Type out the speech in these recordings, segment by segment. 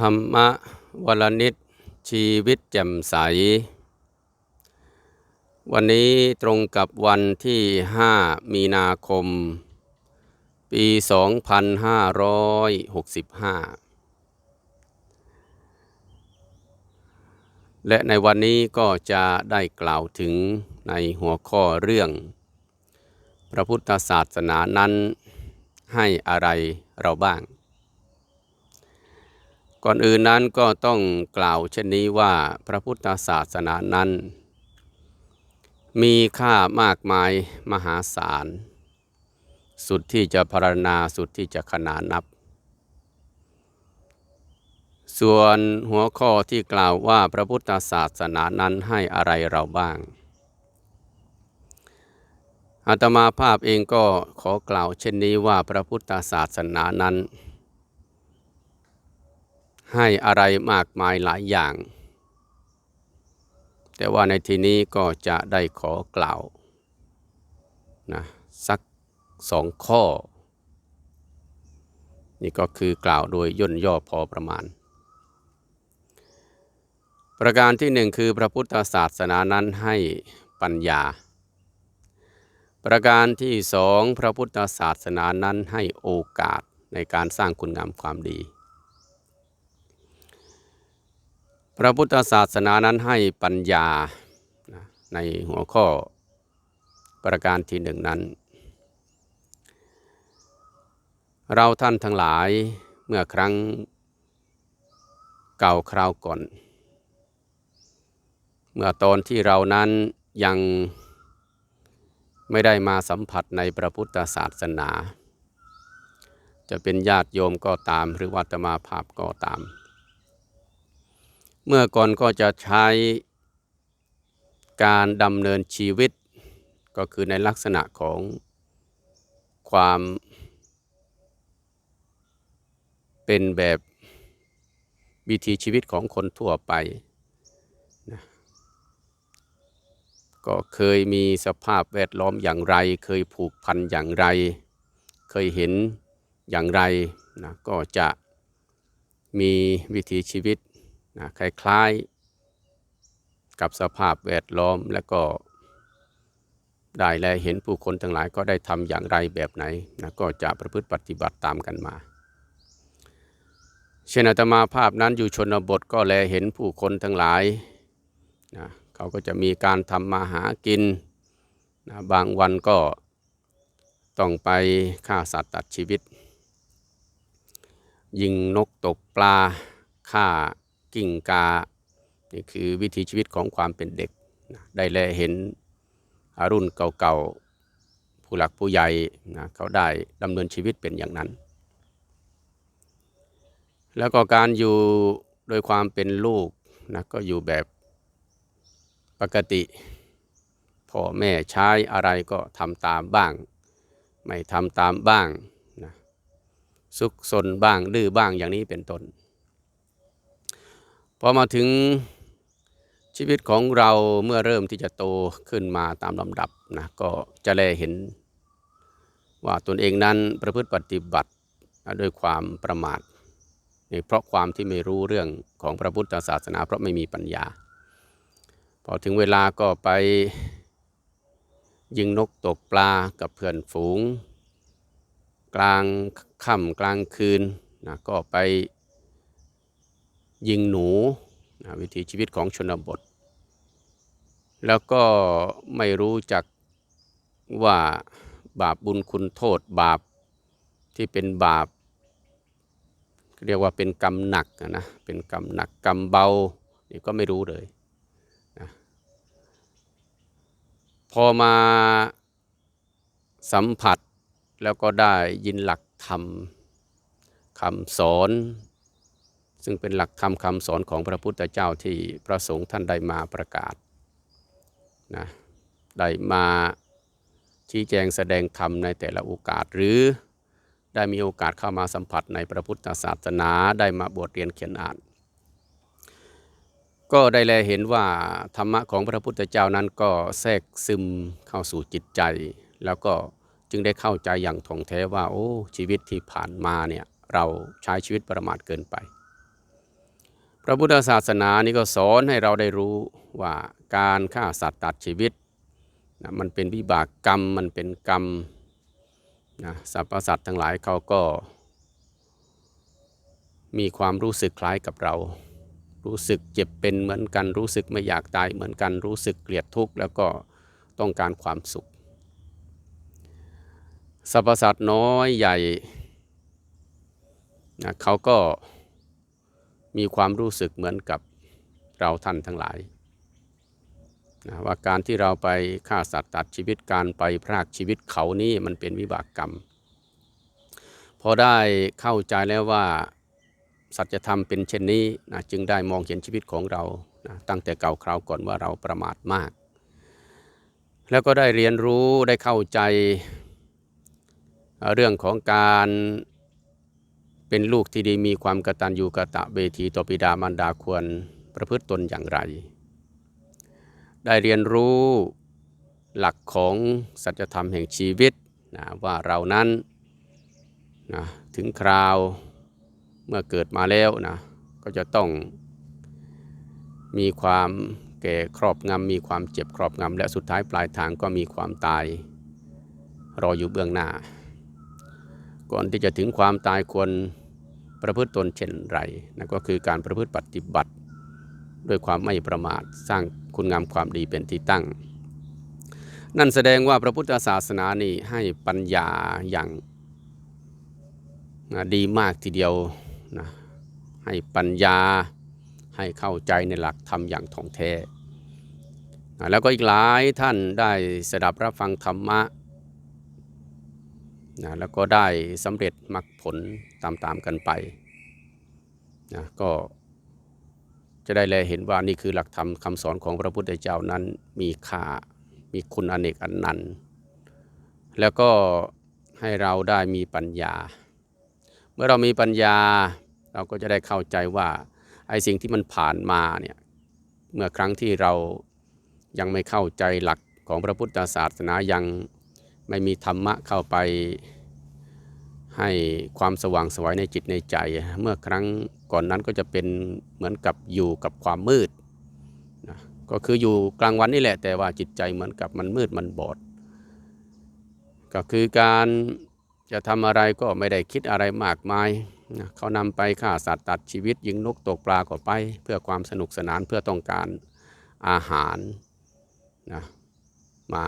ธรรมะวลนิดชีวิตแจ่มใส วันนี้ตรงกับวันที่ 5 มีนาคม ปี 2565 และในวันนี้ก็จะได้กล่าวถึงในหัวข้อเรื่อง พระพุทธศาสนานั้นให้อะไรเราบ้าง ก่อนอื่นนั้นก็ต้องกล่าวเช่นนี้ว่าพระพุทธศาสนานั้น มีค่ามากมายมหาศาล สุดที่จะพรรณนาสุดที่จะขนานนับ ส่วนหัวข้อที่กล่าวว่าพระพุทธศาสนานั้นให้อะไรเราบ้างอาตมาภาพเองก็ขอกล่าวเช่นนี้ว่าพระพุทธศาสนานั้น ให้อะไรมากมายหลายอย่าง แต่ว่าในที่นี้ก็จะได้ขอกล่าวนะสักสองข้อ นี่ก็คือกล่าวโดยย่นย่อพอประมาณ ประการที่หนึ่งคือพระพุทธศาสนานั้นให้ปัญญา ประการที่สองพระพุทธศาสนานั้นให้โอกาสในการสร้างคุณงามความดี พระพุทธศาสนานั้นให้ปัญญาในหัวข้อประการที่หนึ่งนั้น เราท่านทั้งหลายเมื่อครั้งเก่าคราวก่อน เมื่อตอนที่เรานั้นยังไม่ได้มาสัมผัสในพระพุทธศาสนา จะเป็นญาติโยมก็ตามหรือวัตมาภาพก็ตาม เมื่อก่อนก็จะใช้การดำเนินชีวิต ก็คือในลักษณะของความเป็นแบบวิถีชีวิตของคนทั่วไปนะก็เคยมีสภาพแวดล้อมอย่างไร เคยผูกพันอย่างไร เคยเห็นอย่างไรนะก็จะมีวิถีชีวิต นะคล้ายๆ กับสภาพแวดล้อมและก็ได้แลเห็นผู้คนทั้งหลายก็ได้ทำอย่างไรแบบไหนนะก็จะประพฤติปฏิบัติตามกันมา เช่นอาตมาภาพนั้นอยู่ชนบทก็แลเห็นผู้คนทั้งหลายนะเขาก็จะมีการทำมาหากินนะบางวันก็ต้องไปฆ่าสัตว์ตัดชีวิต ยิงนกตกปลาฆ่า กิ่งกา นี่คือวิถีชีวิตของความเป็นเด็ก ได้แลเห็นอรุ่นเก่าๆ ผู้หลักผู้ใหญ่นะเขาได้ดำเนินชีวิตเป็นอย่างนั้น แล้วก็การอยู่โดยความเป็นลูกนะก็อยู่แบบปกติพ่อแม่ใช้อะไรก็ทำตามบ้าง ไม่ทำตามบ้างนะซุกซนบ้างดื้อบ้างอย่างนี้เป็นต้น พอมาถึงชีวิตของเราเมื่อเริ่มที่จะโตขึ้นมาตามลำดับนะก็จะแลเห็นว่าตนเองนั้นประพฤติปฏิบัติด้วยความประมาทเพราะความที่ไม่รู้เรื่องของพระพุทธศาสนา เพราะไม่มีปัญญา พอถึงเวลาก็ไปยิงนกตกปลากับเพื่อนฝูง กลางค่ำกลางคืนนะก็ไป ยิงหนูวิถีชีวิตของชนบท แล้วก็ไม่รู้จักว่าบาปบุญคุณโทษบาปที่เป็นบาป เรียกว่าเป็นกรรมหนักนะเป็นกรรมหนักกรรมเบานี่ก็ไม่รู้เลยนะพอมาสัมผัสแล้วก็ได้ยินหลักธรรมคำสอน ซึ่งเป็นหลักธรรมคำสอนของพระพุทธเจ้าที่พระสงฆ์ท่านได้มาประกาศนะได้มาชี้แจงแสดงธรรมในแต่ละโอกาส หรือได้มีโอกาสเข้ามาสัมผัสในพระพุทธศาสนาได้มาบทเรียนเขียนอ่าน ก็ได้แลเห็นว่าธรรมะของพระพุทธเจ้านั้นก็แทรกซึมเข้าสู่จิตใจ แล้วก็จึงได้เข้าใจอย่างถ่องแท้ว่าโอ้ชีวิตที่ผ่านมาเนี่ยเราใช้ชีวิตประมาทเกินไป พระพุทธศาสนานี่ก็สอนให้เราได้รู้ว่าการฆ่าสัตว์ตัดชีวิตนะมันเป็นวิบากกรรมมันเป็นกรรมนะสรรพสัตว์ทั้งหลายเขาก็ มีความรู้สึกคล้ายกับเรา รู้สึกเจ็บเป็นเหมือนกัน รู้สึกไม่อยากตายเหมือนกัน รู้สึกเกลียดทุกข์แล้วก็ต้องการความสุข สรรพสัตว์น้อยใหญ่นะเขาก็ มีความรู้สึกเหมือนกับเราท่านทั้งหลายนะว่าการที่เราไปฆ่าสัตว์ตัดชีวิตการไปพรากชีวิตเขานี่มันเป็นวิบากกรรม พอได้เข้าใจแล้วว่าสัจธรรมเป็นเช่นนี้นะจึงได้มองเห็นชีวิตของเรานะตั้งแต่เก่าคราวก่อนว่าเราประมาทมาก แล้วก็ได้เรียนรู้ได้เข้าใจเอ่อเรื่องของการ เป็นลูกที่ดีมีความกตัญญูกะตะเวทีต่อบิดามารดาควรประพฤติตนอย่างไร ได้เรียนรู้หลักของสัจธรรมแห่งชีวิตนะว่าเรานั้นนะถึงคราวเมื่อเกิดมาแล้วนะก็จะต้องมีความแก่ครอบงำมีความเจ็บครอบงำและสุดท้ายปลายทางก็มีความตายรออยู่เบื้องหน้า ก่อนที่จะถึงความตายควร ประพฤติตนเช่นไรนั่นก็คือการประพฤติปฏิบัติ ด้วยความไม่ประมาทสร้างคุณงามความดีเป็นที่ตั้ง นั่นแสดงว่าพระพุทธศาสนานี่ให้ปัญญาอย่างนะดีมากทีเดียวนะให้ปัญญาให้เข้าใจในหลักธรรมอย่างถ่องแท้ แล้วก็อีกหลายท่านได้สดับรับฟังธรรมะ นะแล้วก็ได้สำเร็จมรรคผลตามๆกันไปนะก็จะได้แลเห็นว่านี่คือหลักธรรมคำสอนของพระพุทธเจ้านั้นมีค่ามีคุณอเนกอันนันต์แล้วก็ให้เราได้มีปัญญา เมื่อเรามีปัญญาเราก็จะได้เข้าใจว่าไอ้สิ่งที่มันผ่านมาเนี่ยเมื่อครั้งที่เรายังไม่เข้าใจหลักของพระพุทธศาสนายัง ไม่มีธรรมะเข้าไปให้ความสว่างสวยในจิตในใจ เมื่อครั้งก่อนนั้นก็จะเป็นเหมือนกับอยู่กับความมืดนะก็คืออยู่กลางวันนี่แหละ แต่ว่าจิตใจเหมือนกับมันมืดมันบอด ก็คือการจะทำอะไรก็ไม่ได้คิดอะไรมากมายนะเขานำไปฆ่าสัตว์ตัดชีวิต ยิงนกตกปลาก็ไป เพื่อความสนุกสนานเพื่อต้องการอาหารนะมา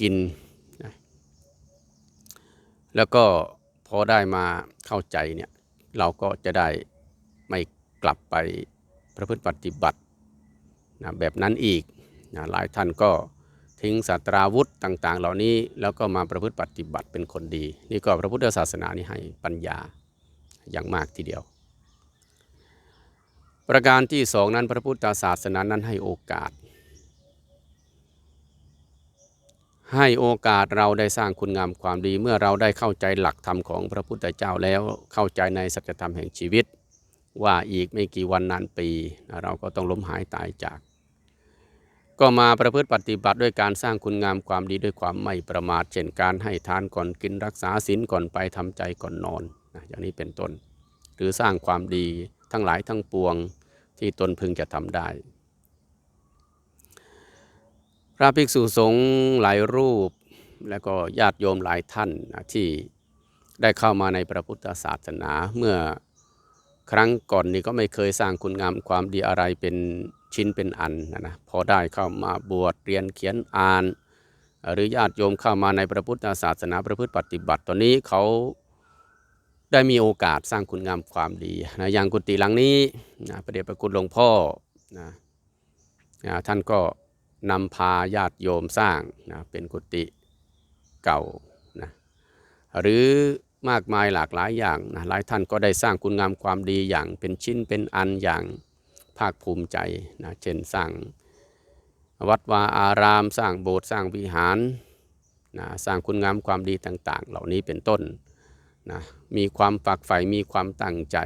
กินนะแล้วก็พอได้มาเข้าใจเนี่ยเราก็จะได้ไม่กลับไปประพฤติปฏิบัตินะแบบนั้นอีกนะหลายท่านก็ทิ้งศาสตราวุธต่าง ๆ เหล่านี้แล้วก็มาประพฤติปฏิบัติเป็นคนดี นี่ก็พระพุทธศาสนานี่ให้ปัญญาอย่างมากทีเดียว ประการที่สองนั้นพระพุทธศาสนานั้นให้โอกาส ให้โอกาสเราได้สร้างคุณงามความดี เมื่อเราได้เข้าใจหลักธรรมของพระพุทธเจ้าแล้วเข้าใจในสัจธรรมแห่งชีวิต ว่าอีกไม่กี่วันนานปี เราก็ต้องล้มหายตายจาก ก็มาประพฤติปฏิบัติด้วยการสร้างคุณงามความดีด้วยความไม่ประมาทเช่นการให้ทานก่อนกินรักษาศีลก่อนไปทำใจก่อนนอนนะอย่างนี้เป็นต้น หรือสร้างความดีทั้งหลายทั้งปวงที่ตนพึงจะทำได้ พระภิกษุสงฆ์หลายรูป และก็ญาติโยมหลายท่านนะที่ได้เข้ามาในพระพุทธศาสนาเมื่อครั้งก่อนนี้ก็ไม่เคยสร้างคุณงามความดีอะไรเป็นชิ้นเป็นอันนะนะพอได้เข้ามาบวชเรียนเขียนอ่าน หรือญาติโยมเข้ามาในพระพุทธศาสนาประพฤติปฏิบัติ ตอนนี้เขาได้มีโอกาสสร้างคุณงามความดีนะอย่างกุฏิหลังนี้นะพระเดชพระคุณหลวงพ่อนะนะท่านก็ นำพาญาติโยมสร้างนะเป็นกุฏิเก่านะหรือมากมายหลากหลายอย่างนะหลายท่านก็ได้สร้างคุณงามความดีอย่างเป็นชิ้นเป็นอันอย่างภาคภูมิใจนะเช่นสร้างวัดวาอาราม สร้างโบสถ์สร้างวิหารนะสร้างคุณงามความดีต่าง ๆ เหล่านี้เป็นต้นนะมีความฝักใฝ่มีความตั้งใจ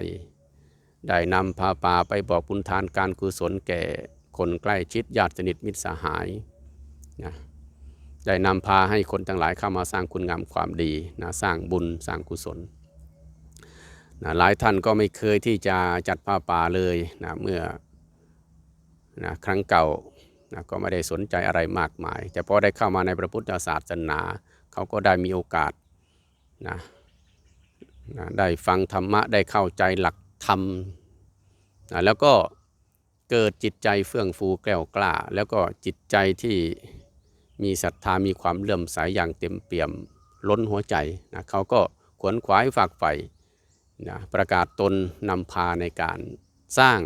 ได้นำพาป่าไปบอกบุญทานการกุศลแก่ คนใกล้ชิดญาติสนิทมิตรสหายนะได้นำพาให้คนทั้งหลายเข้ามาสร้างคุณงามความดีนะสร้างบุญสร้างกุศลนะหลายท่านก็ไม่เคยที่จะจัดผ้าป่าเลยนะเมื่อนะครั้งเก่านะก็ไม่ได้สนใจอะไรมากมาย แต่พอได้เข้ามาในพระพุทธศาสนา เขาก็ได้มีโอกาสนะนะได้ฟังธรรมะได้เข้าใจหลักธรรมนะแล้วก็ เกิดจิตใจเฟื่องฟูแกล้วกล้า แล้วก็จิตใจที่มีศรัทธามีความเลื่อมใสอย่างเต็มเปี่ยมล้นหัวใจนะเขาก็ขวนขวายฝากใฝ่นะประกาศตนนำพาในการสร้าง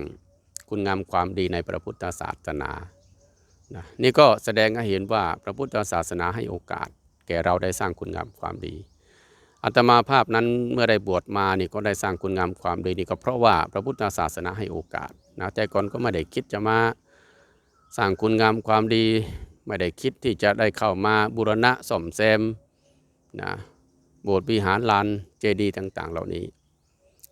คุณงามความดีในพระพุทธศาสนานะนี่ก็แสดงให้เห็นว่าพระพุทธศาสนาให้โอกาส แก่เราได้สร้างคุณงามความดี อัตมาภาพนั้นเมื่อได้บวชมานี่ก็ได้สร้างคุณงามความดีนี่ก็เพราะว่าพระพุทธศาสนาให้โอกาสนะแต่ก่อนก็ไม่ได้คิดจะมาสร้างคุณงามความดี ไม่ได้คิดที่จะได้เข้ามาบูรณะซ่อมแซมนะโบสถ์วิหารลานเจดีย์ต่าง ๆ เหล่านี้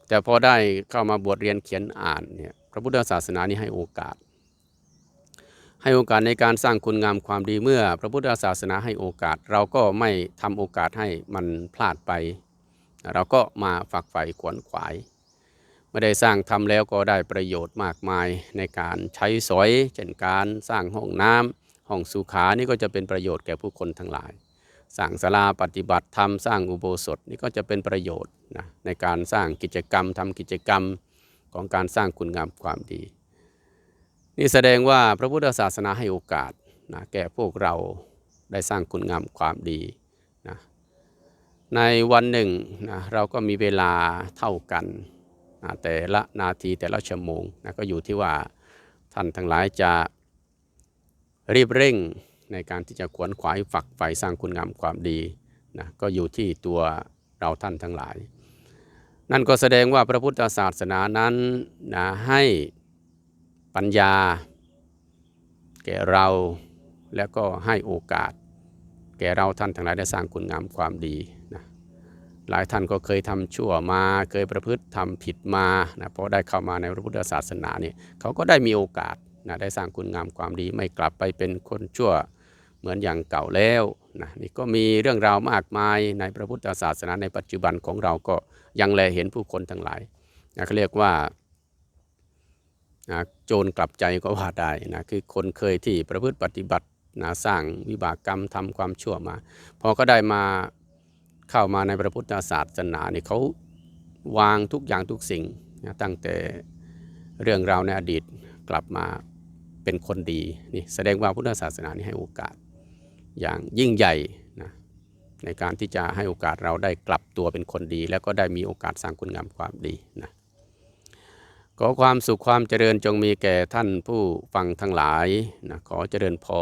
แต่พอได้เข้ามาบวชเรียนเขียนอ่านเนี่ยพระพุทธศาสนานี้ให้โอกาส ให้โอกาสในการสร้างคุณงามความดีเมื่อ พระพุทธศาสนาให้โอกาส เราก็ไม่ทำโอกาสให้มันพลาดไป เราก็มาฝักใฝ่ขวนขวายไม่ได้สร้างทำแล้วก็ได้ประโยชน์มากมายในการใช้สอยเช่นการสร้างห้องน้ำห้องสุขานี่ก็จะเป็นประโยชน์แก่ผู้คนทั้งหลายสร้างศาลาปฏิบัติธรรมสร้างอุโบสถนี่ก็จะเป็นประโยชน์นะในการสร้างกิจกรรมทำกิจกรรมของการสร้างคุณงามความดี นี่แสดงว่าพระพุทธศาสนาให้โอกาสนะแก่พวกเราได้สร้างคุณงามความดีนะในวันหนึ่งนะเราก็มีเวลาเท่ากันนะแต่ละนาทีแต่ละชั่วโมงนะก็อยู่ที่ว่าท่านทั้งหลายจะรีบเร่งในการที่จะขวนขวายฝักใฝ่สร้างคุณงามความดีนะก็อยู่ที่ตัวเราท่านทั้งหลาย นั่นก็แสดงว่าพระพุทธศาสนานั้นนะให้ ปัญญา แก่เราแล้วก็ให้โอกาส แก่เราท่านทั้งหลายได้สร้างคุณงามความดีนะหลายท่านก็เคยทำชั่วมาเคยประพฤติทำผิดมานะพอได้เข้ามาในพระพุทธศาสนาเนี่ยเขาก็ได้มีโอกาสนะได้สร้างคุณงามความดีไม่กลับไปเป็นคนชั่วเหมือนอย่างเก่าแล้วนะนี่ก็มีเรื่องราวมากมายในพระพุทธศาสนาในปัจจุบันของเราก็ยังแลเห็นผู้คนทั้งหลายนะเขาเรียกว่า นะโจรกลับใจก็ว่าได้นะคือคนเคยที่ประพฤติปฏิบัตินะสร้างวิบากกรรมทำความชั่วมาพอก็ได้มาเข้ามาในพระพุทธศาสนานี่เขาวางทุกอย่างทุกสิ่งนะตั้งแต่เรื่องราวในอดีตกลับมาเป็นคนดีนี่แสดงว่าพุทธศาสนานี่ให้โอกาสอย่างยิ่งใหญ่นะในการที่จะให้โอกาสเราได้กลับตัวเป็นคนดี แล้วก็ได้มีโอกาสสร้างคุณงามความดีนะ ขอความสุขความเจริญจงมีแก่ท่านผู้ฟังทั้งหลายนะขอเจริญพร